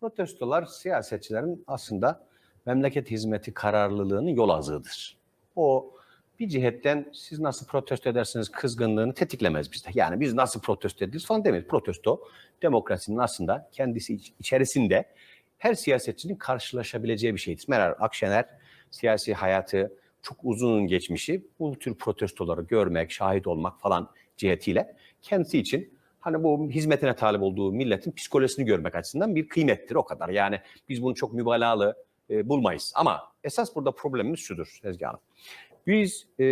Protestolar siyasetçilerin aslında memleket hizmeti kararlılığının yol azığıdır. O bir cihetten siz nasıl protesto edersiniz kızgınlığını tetiklemez bizde. Yani biz nasıl protesto ederiz falan demeyiz. Protesto demokrasinin aslında kendisi iç- içerisinde her siyasetçinin karşılaşabileceği bir şeydir. Meral Akşener siyasi hayatı çok uzun geçmişi bu tür protestoları görmek, şahit olmak falan cihetiyle kendisi için hani bu hizmetine talip olduğu milletin psikolojisini görmek açısından bir kıymettir o kadar. Yani biz bunu çok mübalağalı e, bulmayız. Ama esas burada problemimiz şudur Sezgi Hanım. Biz e,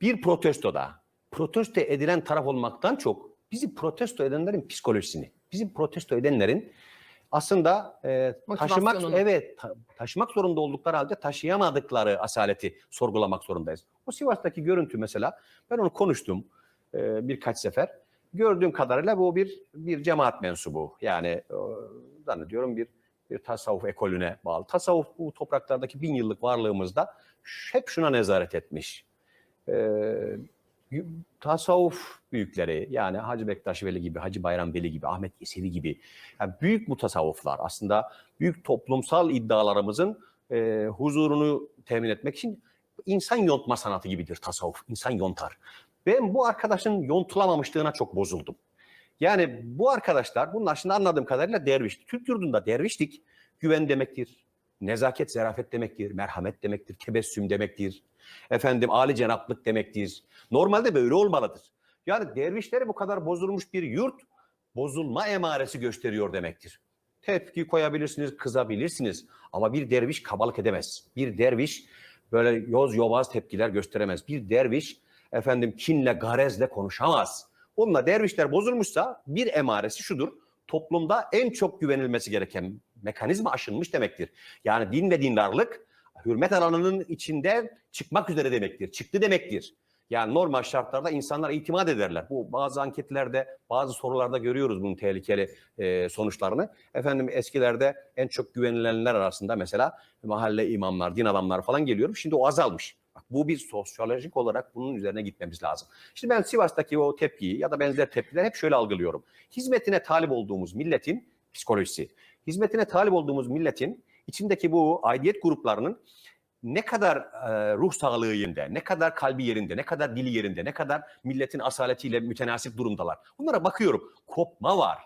bir protestoda protesto edilen taraf olmaktan çok bizi protesto edenlerin psikolojisini, bizim protesto edenlerin aslında e, taşımak evet ta- taşımak zorunda oldukları halde taşıyamadıkları asaleti sorgulamak zorundayız. O Sivas'taki görüntü mesela ben onu konuştum e, birkaç sefer. Gördüğüm kadarıyla bu bir bir cemaat mensubu. Yani e, zannediyorum bir bir tasavvuf ekolüne bağlı. Tasavvuf bu topraklardaki bin yıllık varlığımızda hep şuna nezaret etmiş. Y- tasavvuf büyükleri yani Hacı Bektaş Veli gibi, Hacı Bayram Veli gibi, Ahmet Yesevi gibi yani büyük mutasavvıflar aslında büyük toplumsal iddialarımızın e, huzurunu temin etmek için insan yontma sanatı gibidir tasavvuf. İnsan yontar. Ben bu arkadaşın yontulamamışlığına çok bozuldum. Yani bu arkadaşlar bunlar şimdi anladığım kadarıyla derviş. Türk yurdunda dervişlik güven demektir. Nezaket, zarafet demektir. Merhamet demektir. Tebessüm demektir. Efendim âli cenaplık demektir. Normalde böyle olmalıdır. Yani dervişlere bu kadar bozulmuş bir yurt bozulma emaresi gösteriyor demektir. Tepki koyabilirsiniz, kızabilirsiniz ama bir derviş kabalık edemez. Bir derviş böyle yoz yobaz tepkiler gösteremez. Bir derviş efendim kinle, garezle konuşamaz. Onunla dervişler bozulmuşsa bir emaresi şudur. Toplumda en çok güvenilmesi gereken mekanizma aşınmış demektir. Yani din ve dindarlık hürmet alanının içinde çıkmak üzere demektir. Çıktı demektir. Yani normal şartlarda insanlar itimat ederler. Bu bazı anketlerde, bazı sorularda görüyoruz bunun tehlikeli e, sonuçlarını. Efendim eskilerde en çok güvenilenler arasında mesela mahalle imamlar, din adamları falan geliyor. Şimdi o azalmış. Bak, bu bir sosyolojik olarak bunun üzerine gitmemiz lazım. Şimdi ben Sivas'taki o tepkiyi ya da benzer tepkileri hep şöyle algılıyorum. Hizmetine talip olduğumuz milletin psikolojisi, hizmetine talip olduğumuz milletin içindeki bu aidiyet gruplarının ne kadar e, ruh sağlığı yerinde, ne kadar kalbi yerinde, ne kadar dili yerinde, ne kadar milletin asaletiyle mütenasip durumdalar. Bunlara bakıyorum. Kopma var.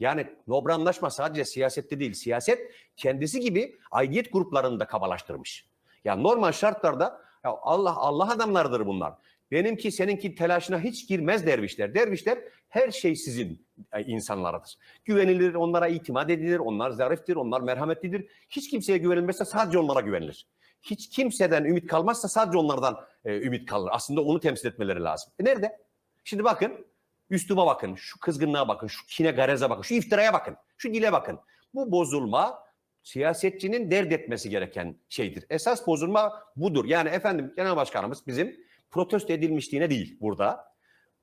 Yani nobranlaşma sadece siyasette değil. Siyaset kendisi gibi aidiyet gruplarını da kabalaştırmış. Yani normal şartlarda ya Allah Allah adamlardır bunlar. Benimki seninki telaşına hiç girmez dervişler. Dervişler her şey sizin e, insanlarıdır. Güvenilir, onlara itimat edilir, onlar zariftir, onlar merhametlidir. Hiç kimseye güvenilmezse sadece onlara güvenilir. Hiç kimseden ümit kalmazsa sadece onlardan e, ümit kalır. Aslında onu temsil etmeleri lazım. E nerede? Şimdi bakın, üsluba bakın, şu kızgınlığa bakın, şu kine gareze bakın, şu iftiraya bakın, şu dile bakın. Bu bozulma siyasetçinin dert etmesi gereken şeydir. Esas bozulma budur. Yani efendim genel başkanımız bizim protesto edilmişliğine değil burada.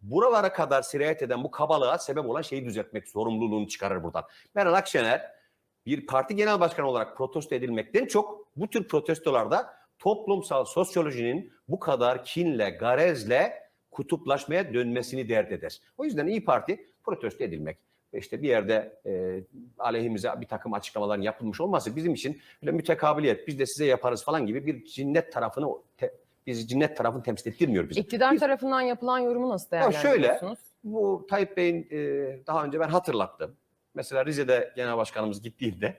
Buralara kadar sirayet eden bu kabalığa sebep olan şeyi düzeltmek sorumluluğunu çıkarır buradan. Meral Akşener bir parti genel başkanı olarak protesto edilmekten çok bu tür protestolarda toplumsal sosyolojinin bu kadar kinle, garezle kutuplaşmaya dönmesini dert eder. O yüzden İyi Parti protesto edilmek işte bir yerde e, aleyhimize bir takım açıklamaların yapılmış olması bizim için böyle mütekabiliyet, biz de size yaparız falan gibi bir cinnet tarafını te, biz cinnet tarafını temsil ettirmiyor bize. İktidar Biz- tarafından yapılan yorumu nasıl Ya şöyle, değerlendiriyorsunuz? bu Tayyip Bey'in e, daha önce ben hatırlattım. Mesela Rize'de genel başkanımız gittiğinde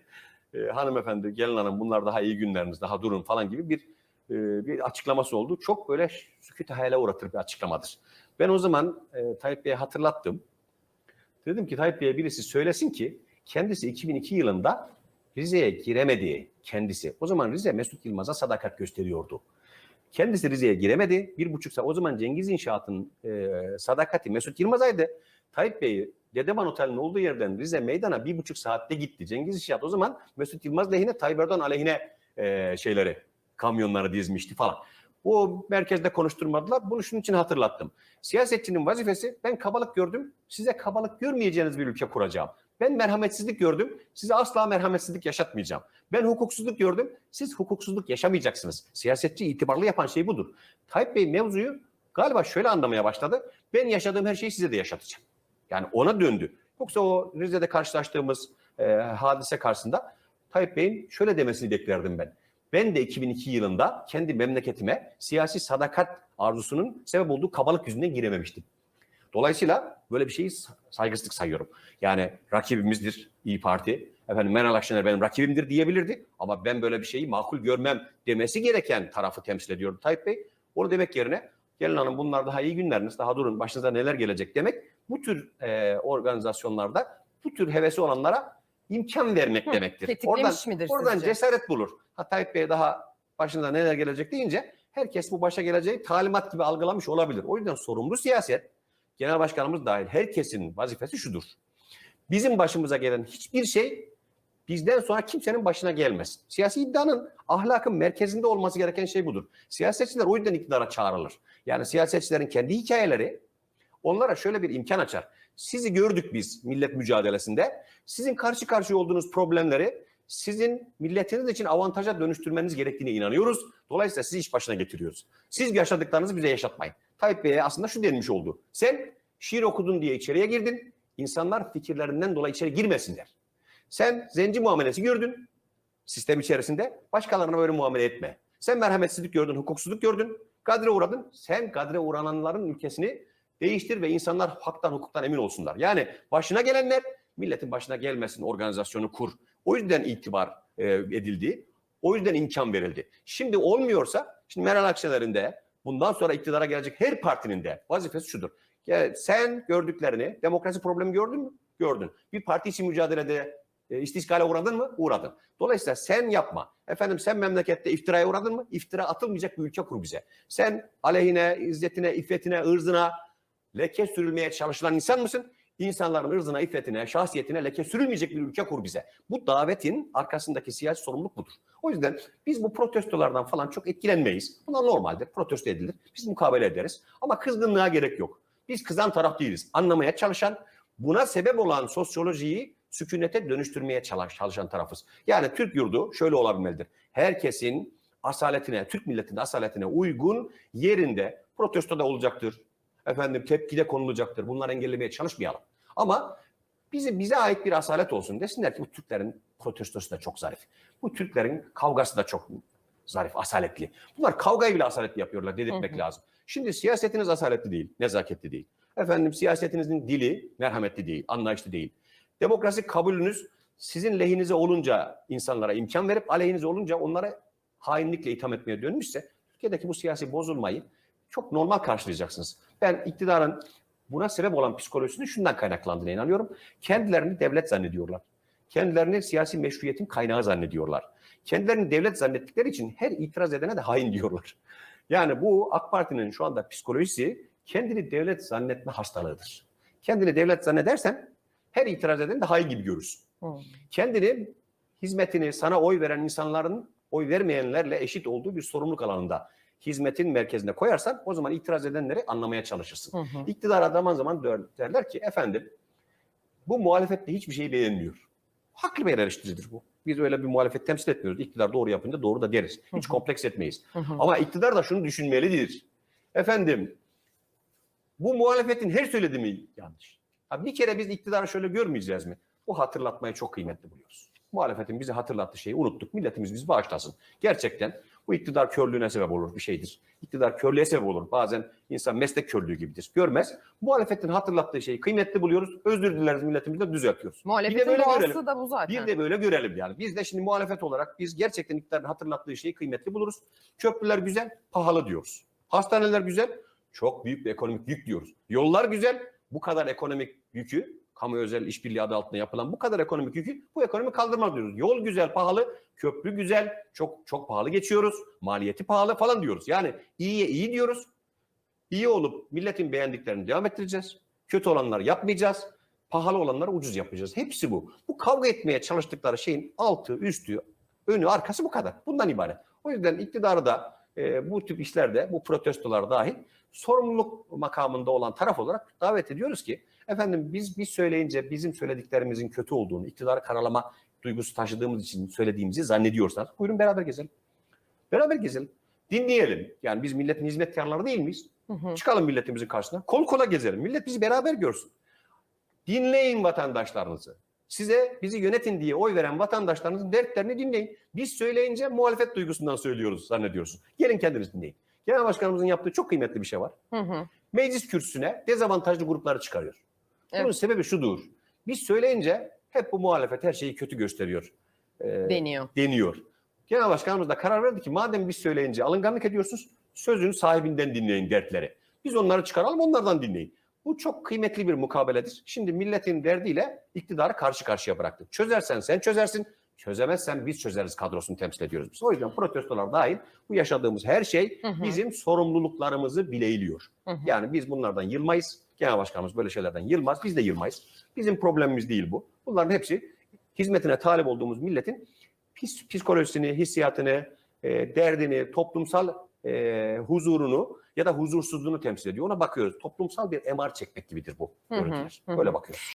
e, hanımefendi, gelin hanım bunlar daha iyi günleriniz, daha durun falan gibi bir e, bir açıklaması oldu. Çok böyle sükût hayale uğratır bir açıklamadır. Ben o zaman e, Tayyip Bey'e hatırlattım. Dedim ki Tayyip Bey'e birisi söylesin ki kendisi 2002 yılında Rize'ye giremedi kendisi. O zaman Rize Mesut Yılmaz'a sadakat gösteriyordu. Kendisi Rize'ye giremedi. Bir buçuk saat. O zaman Cengiz İnşaat'ın e, sadakati Mesut Yılmaz'aydı. Tayyip Bey Dedeman Otel'in olduğu yerden Rize meydana bir buçuk saatte gitti. Cengiz İnşaat o zaman Mesut Yılmaz lehine Tayyip Erdoğan aleyhine e, şeyleri, kamyonları dizmişti falan. O merkezde konuşturmadılar. Bunu şunun için hatırlattım. Siyasetçinin vazifesi ben kabalık gördüm. Size kabalık görmeyeceğiniz bir ülke kuracağım. Ben merhametsizlik gördüm. Size asla merhametsizlik yaşatmayacağım. Ben hukuksuzluk gördüm. Siz hukuksuzluk yaşamayacaksınız. Siyasetçi itibarlı yapan şey budur. Tayyip Bey mevzuyu galiba şöyle anlamaya başladı. Ben yaşadığım her şeyi size de yaşatacağım. Yani ona döndü. Yoksa o Rize'de karşılaştığımız e, hadise karşısında Tayyip Bey'in şöyle demesini beklerdim ben. Ben de 2002 yılında kendi memleketime siyasi sadakat arzusunun sebep olduğu kabalık yüzünden girememiştim. Dolayısıyla böyle bir şeyi saygısızlık sayıyorum. Yani rakibimizdir İyi Parti. Efendim Meral Akşener benim rakibimdir diyebilirdi. Ama ben böyle bir şeyi makul görmem demesi gereken tarafı temsil ediyordu Tayyip Bey. Onu demek yerine gelin hanım bunlar daha iyi günleriniz daha durun başınıza neler gelecek demek bu tür e, organizasyonlarda bu tür hevesi olanlara imkan vermek Hı, demektir. tetiklemiş midir oradan sizce? cesaret bulur. Ha Tayyip Bey daha başınıza neler gelecek deyince herkes bu başa geleceği talimat gibi algılamış olabilir. O yüzden sorumlu siyaset genel başkanımız dahil herkesin vazifesi şudur. Bizim başımıza gelen hiçbir şey bizden sonra kimsenin başına gelmez. Siyasi iddianın ahlakın merkezinde olması gereken şey budur. Siyasetçiler o yüzden iktidara çağrılır. Yani siyasetçilerin kendi hikayeleri onlara şöyle bir imkan açar. Sizi gördük biz millet mücadelesinde. Sizin karşı karşıya olduğunuz problemleri sizin milletiniz için avantaja dönüştürmeniz gerektiğine inanıyoruz. Dolayısıyla sizi iş başına getiriyoruz. Siz yaşadıklarınızı bize yaşatmayın. Tayyip Bey'e aslında şu denilmiş oldu. Sen şiir okudun diye içeriye girdin. İnsanlar fikirlerinden dolayı içeri girmesinler. Sen zenci muamelesi gördün sistem içerisinde. Başkalarına böyle muamele etme. Sen merhametsizlik gördün, hukuksuzluk gördün. Gadre uğradın. Sen gadre uğrananların ülkesini değiştir ve insanlar haktan hukuktan emin olsunlar. Yani başına gelenler milletin başına gelmesin organizasyonu kur. O yüzden itibar e, edildi. O yüzden imkan verildi. Şimdi olmuyorsa, şimdi Meral Akşener'in de bundan sonra iktidara gelecek her partinin de vazifesi şudur. Ya sen gördüklerini, demokrasi problemi gördün mü? Gördün. Bir parti için mücadelede e, istiskale uğradın mı? Uğradın. Dolayısıyla sen yapma. Efendim sen memlekette iftiraya uğradın mı? İftira atılmayacak bir ülke kur bize. Sen aleyhine, izzetine, iffetine, ırzına leke sürülmeye çalışılan insan mısın? İnsanların ırzına, iffetine, şahsiyetine leke sürülmeyecek bir ülke kur bize. Bu davetin arkasındaki siyasi sorumluluk budur. O yüzden biz bu protestolardan falan çok etkilenmeyiz. Bunlar normaldir, protesto edilir. Biz mukabele ederiz. Ama kızgınlığa gerek yok. Biz kızan taraf değiliz. Anlamaya çalışan, buna sebep olan sosyolojiyi sükunete dönüştürmeye çalış- çalışan tarafız. Yani Türk yurdu şöyle olabilmelidir. Herkesin asaletine, Türk milletinin asaletine uygun yerinde protesto da olacaktır. Efendim tepkide konulacaktır. Bunları engellemeye çalışmayalım. Ama bize bize ait bir asalet olsun. Desinler ki bu Türklerin protestosu da çok zarif. Bu Türklerin kavgası da çok zarif, asaletli. Bunlar kavgayı bile asaletli yapıyorlar dedirtmek Hı hı. lazım. Şimdi siyasetiniz asaletli değil, nezaketli değil. Efendim siyasetinizin dili merhametli değil, anlayışlı değil. Demokrasi kabulünüz sizin lehinize olunca insanlara imkan verip aleyhinize olunca onlara hainlikle itham etmeye dönmüşse Türkiye'deki bu siyasi bozulmayı çok normal karşılayacaksınız. Ben iktidarın buna sebep olan psikolojisinin şundan kaynaklandığına inanıyorum. Kendilerini devlet zannediyorlar. Kendilerini siyasi meşruiyetin kaynağı zannediyorlar. Kendilerini devlet zannettikleri için her itiraz edene de hain diyorlar. Yani bu AK Parti'nin şu anda psikolojisi kendini devlet zannetme hastalığıdır. Kendini devlet zannedersen her itiraz edeni de hain gibi görürsün. Hı. Kendini hizmetini sana oy veren insanların oy vermeyenlerle eşit olduğu bir sorumluluk alanında hizmetin merkezine koyarsan o zaman itiraz edenleri anlamaya çalışırsın. Hı hı. İktidara zaman zaman derler ki efendim bu muhalefette hiçbir şeyi beğenmiyor. Haklı bir eleştiridir bu. Biz öyle bir muhalefet temsil etmiyoruz. İktidar doğru yapınca doğru da deriz. Hiç Hı hı. kompleks etmeyiz. Hı hı. Ama iktidar da şunu düşünmelidir. Efendim bu muhalefetin her söylediği mi yanlış? Ha, bir kere biz iktidarı şöyle görmeyeceğiz mi? Bu hatırlatmayı çok kıymetli buluyoruz. Muhalefetin bizi hatırlattığı şeyi unuttuk. Milletimiz bizi bağışlasın. Gerçekten bu iktidar körlüğüne sebep olur bir şeydir. İktidar körlüğe sebep olur. Bazen insan meslek körlüğü gibidir. Görmez. Muhalefetin hatırlattığı şeyi kıymetli buluyoruz. Özür dileriz milletimizle düzeltiyoruz. Muhalefetin böyle doğası görelim. da bu zaten. Bir de böyle görelim yani. Biz de şimdi muhalefet olarak biz gerçekten iktidarın hatırlattığı şeyi kıymetli buluruz. Köprüler güzel, pahalı diyoruz. Hastaneler güzel, çok büyük bir ekonomik yük diyoruz. Yollar güzel, bu kadar ekonomik yükü, kamu özel işbirliği adı altında yapılan bu kadar ekonomik yükü bu ekonomi kaldırmaz diyoruz. Yol güzel, pahalı, köprü güzel, çok çok pahalı geçiyoruz, maliyeti pahalı falan diyoruz. Yani iyiye iyi diyoruz. İyi olup milletin beğendiklerini devam ettireceğiz. Kötü olanları yapmayacağız. Pahalı olanları ucuz yapacağız. Hepsi bu. Bu kavga etmeye çalıştıkları şeyin altı, üstü, önü, arkası bu kadar. Bundan ibaret. O yüzden iktidarı da e, bu tip işlerde, bu protestolar dahil sorumluluk makamında olan taraf olarak davet ediyoruz ki efendim biz biz söyleyince bizim söylediklerimizin kötü olduğunu, iktidarı karalama duygusu taşıdığımız için söylediğimizi zannediyorsanız buyurun beraber gezelim. Beraber gezelim. Dinleyelim. Yani biz milletin hizmetkarları değil miyiz? Hı hı. Çıkalım milletimizin karşısına. Kol kola gezelim. Millet bizi beraber görsün. Dinleyin vatandaşlarınızı. Size bizi yönetin diye oy veren vatandaşlarınızın dertlerini dinleyin. Biz söyleyince muhalefet duygusundan söylüyoruz zannediyorsunuz. Gelin kendiniz dinleyin. Genel başkanımızın yaptığı çok kıymetli bir şey var. Hı hı. Meclis kürsüsüne dezavantajlı grupları çıkarıyor. Bunun Evet. sebebi şudur. Biz söyleyince hep bu muhalefet her şeyi kötü gösteriyor. Ee, Deniyor. deniyor. Genel başkanımız da karar verdi ki madem biz söyleyince alınganlık ediyorsunuz sözün sahibinden dinleyin dertleri. Biz onları çıkaralım onlardan dinleyin. Bu çok kıymetli bir mukabeledir. Şimdi milletin derdiyle iktidarı karşı karşıya bıraktık. Çözersen sen çözersin, çözemezsen biz çözeriz kadrosunu temsil ediyoruz biz. O yüzden protestolar dahil bu yaşadığımız her şey Hı hı. bizim sorumluluklarımızı. Hı hı. Yani biz bunlardan yılmayız. Genel başkanımız böyle şeylerden yılmaz. Biz de yılmayız. Bizim problemimiz değil bu. Bunların hepsi hizmetine talip olduğumuz milletin psikolojisini, hissiyatını, e, derdini, toplumsal e, huzurunu ya da huzursuzluğunu temsil ediyor. Ona bakıyoruz. Toplumsal bir MR çekmek gibidir bu görüntüler. Böyle bakıyoruz.